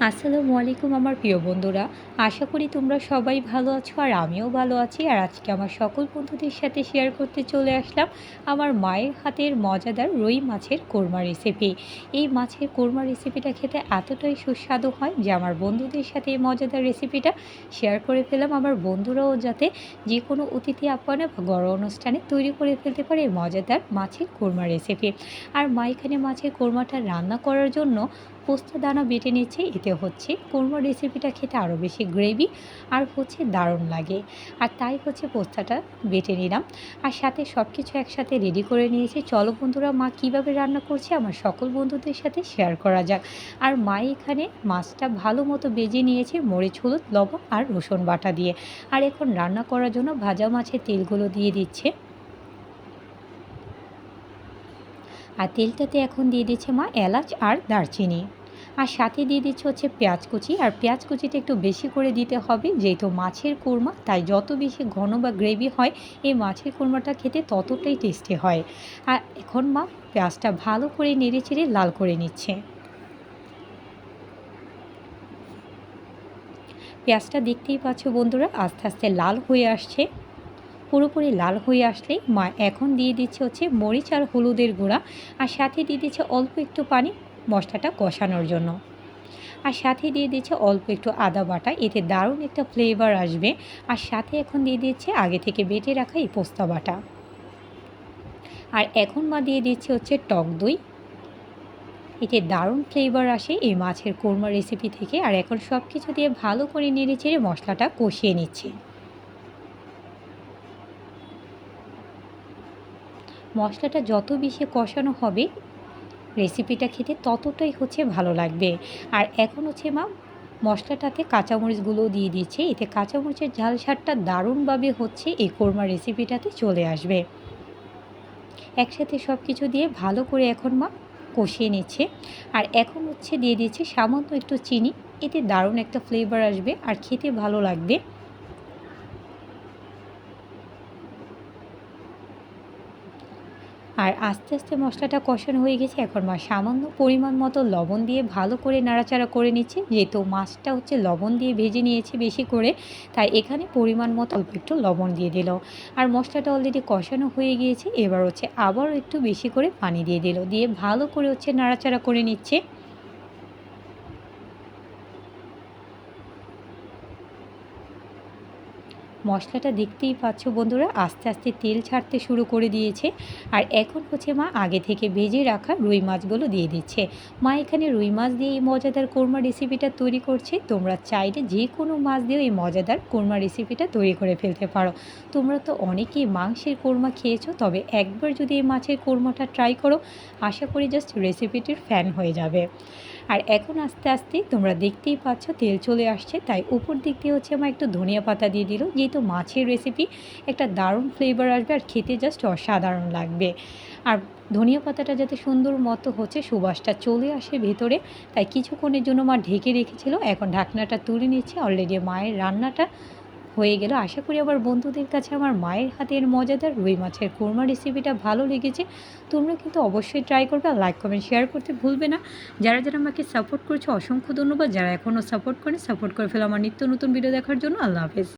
আসসালামু আলাইকুম আমার প্রিয় বন্ধুরা। আশা করি তোমরা সবাই ভালো আছো আর আমিও ভালো আছি। আর আজকে আমার সকল বন্ধুদের সাথে শেয়ার করতে চলে আসলাম আমার মায়ের হাতের মজাদার রুই মাছের কোরমা রেসিপি এই মাছের কোরমা রেসিপিটা খেতে এতটাই সুস্বাদু হয় যে আমার বন্ধুদের সাথে এই মজাদার রেসিপিটা শেয়ার করে ফেলাম আমার বন্ধুরাও যাতে যে কোনো অতিথি আপ্যায়নে বা গড় অনুষ্ঠানে তৈরি করে ফেলতে পারে মজাদার মাছের কোরমা রেসিপি আর মা এখানে মাছের কোরমাটা রান্না করার জন্য পোস্ত দানা বেটে নিচ্ছে, এতে হচ্ছে কোরমা রেসিপিটা খেতে আরও বেশি গ্রেভি আর হচ্ছে দারুণ লাগে। আর তাই হচ্ছে পোস্তাটা বেটে নিলাম। আর সাথে সব কিছু একসাথে রেডি করে নিয়েছি। চলো বন্ধুরা, মা কীভাবে রান্না করছে আমার সকল বন্ধুদের সাথে শেয়ার করা যাক। আর মা এখানে মাছটা ভালো মতো বেজে নিয়েছে মরিচ, হলুদ, লবণ আর রসুন বাটা দিয়ে। আর এখন রান্না করার জন্য ভাজা মাছের তেলগুলো দিয়ে দিচ্ছে। আর তেলটাতে এখন দিয়ে দিচ্ছে মা এলাচ আর দারচিনি। আর সাথে দিয়ে দিচ্ছে হচ্ছে পেঁয়াজ কুচি। আর পেঁয়াজ কুচিটা একটু বেশি করে দিতে হবে, যেহেতু মাছের কোরমা, তাই যত বেশি ঘন বা গ্রেভি হয়, এই মাছের কোরমাটা খেতে ততটাই টেস্টি হয়। আর এখন মা পেঁয়াজটা ভালো করে নেড়ে চেড়ে লাল করে নিচ্ছে। পেঁয়াজটা দেখতেই পাচ্ছ বন্ধুরা, আস্তে আস্তে লাল হয়ে আসছে। পুরোপুরি লাল হয়ে আসলেই মা এখন দিয়ে দিচ্ছে হচ্ছে মরিচ আর হলুদের গুঁড়া। আর সাথে দিয়ে দিচ্ছে অল্প একটু পানি। মশলাটা কষানোর জন্য। আর সাথে দিয়ে দিচ্ছে অল্প একটু আদা বাটা, এতে দারুণ একটা ফ্লেভার আসবে। আর সাথে এখন দিয়ে দিচ্ছে আগে থেকে বেটে রাখা এই পোস্তা বাটা। আর এখন মা দিয়ে দিচ্ছে হচ্ছে টক দই। এতে দারুণ ফ্লেভার আসে এই মাছের কোরমা রেসিপি থেকে। আর এখন সব কিছু দিয়ে ভালো করে নেড়ে চেড়ে মশলাটা কষিয়ে নিচ্ছে। মশলাটা যত বেশি কষানো হবে রেসিপিটা খেতে ততটাই হচ্ছে ভালো লাগবে। আর এখন হচ্ছে মা, মশলাটাতে কাঁচামরিচগুলো দিয়ে দিচ্ছে। এতে কাঁচামরিচের ঝাল স্বাদটা দারুণভাবে হচ্ছে এই কোরমা রেসিপিটাতে চলে আসবে। একসাথে সব কিছু দিয়ে ভালো করে এখন মা কষিয়ে নিচ্ছে। আর এখন হচ্ছে দিয়ে দিচ্ছে সামান্য একটু চিনি। এতে দারুণ একটা ফ্লেভার আসবে আর খেতে ভালো লাগবে। আর আস্তে আস্তে মশলাটা কষানো হয়ে গেছে। এখন মা সামান্য পরিমাণ মতো লবণ দিয়ে ভালো করে নাড়াচাড়া করে নিচ্ছে। যেহেতু মাছটা হচ্ছে লবণ দিয়ে ভেজে নিয়েছে বেশি করে, তাই এখানে পরিমাণ মতো অল্প একটু লবণ দিয়ে দিল। আর মশলাটা অলরেডি কষানো হয়ে গিয়েছে, এবার হচ্ছে আবারও একটু বেশি করে পানি দিয়ে দিল। দিয়ে ভালো করে হচ্ছে নাড়াচাড়া করে নিচ্ছে। মশলাটা দেখতেই পাচ্ছ বন্ধুরা, আস্তে আস্তে তেল ছাড়তে শুরু করে দিয়েছে। আর এখন হচ্ছে মা আগে থেকে ভেজে রাখা রুই মাছগুলো দিয়ে দিচ্ছে। মা এখানে রুই মাছ দিয়ে এই মজাদার কোরমা রেসিপিটা তৈরি করছে। তোমরা চাইলে যে কোনো মাছ দিয়েও এই মজাদার কোরমা রেসিপিটা তৈরি করে ফেলতে পারো। তোমরা তো অনেকেই মাংসের কোরমা খেয়েছো, তবে একবার যদি এই মাছের কোরমাটা ট্রাই করো, আশা করি জাস্ট রেসিপিটির ফ্যান হয়ে যাবে। আর এখন আস্তে আস্তে তোমরা দেখতেই পাচ্ছ, তেল চলে আসছে। তাই উপর দিক দিয়ে হচ্ছে আমার একটু ধনিয়া পাতা দিয়ে দিল। যেহেতু মাছের রেসিপি একটা দারুণ ফ্লেভার আসবে আর খেতে জাস্ট অসাধারণ লাগবে। আর ধনিয়া পাতাটা যাতে সুন্দর মতো হচ্ছে সুবাসটা চলে আসে ভেতরে, তাই কিছুক্ষণের জন্য মা ঢেকে রেখেছিল। এখন ঢাকনাটা তুলে নিচ্ছে। অলরেডি মায়ের রান্নাটা হয়ে গেল। আশা করি আমার বন্ধুদের কাছে আমার মায়ের হাতের মজাদার রুই মাছের কোরমা রেসিপিটা ভালো লেগেছে। তোমরা কিন্তু অবশ্যই ট্রাই করবে আর লাইক কমেন্ট শেয়ার করতে ভুলবে না। যারা যারা আমাকে সাপোর্ট করছে, অসংখ্য ধন্যবাদ। যারা এখনও সাপোর্ট করে সাপোর্ট করে ফেলো আমার নিত্য নতুন ভিডিও দেখার জন্য। আল্লাহ হাফেজ।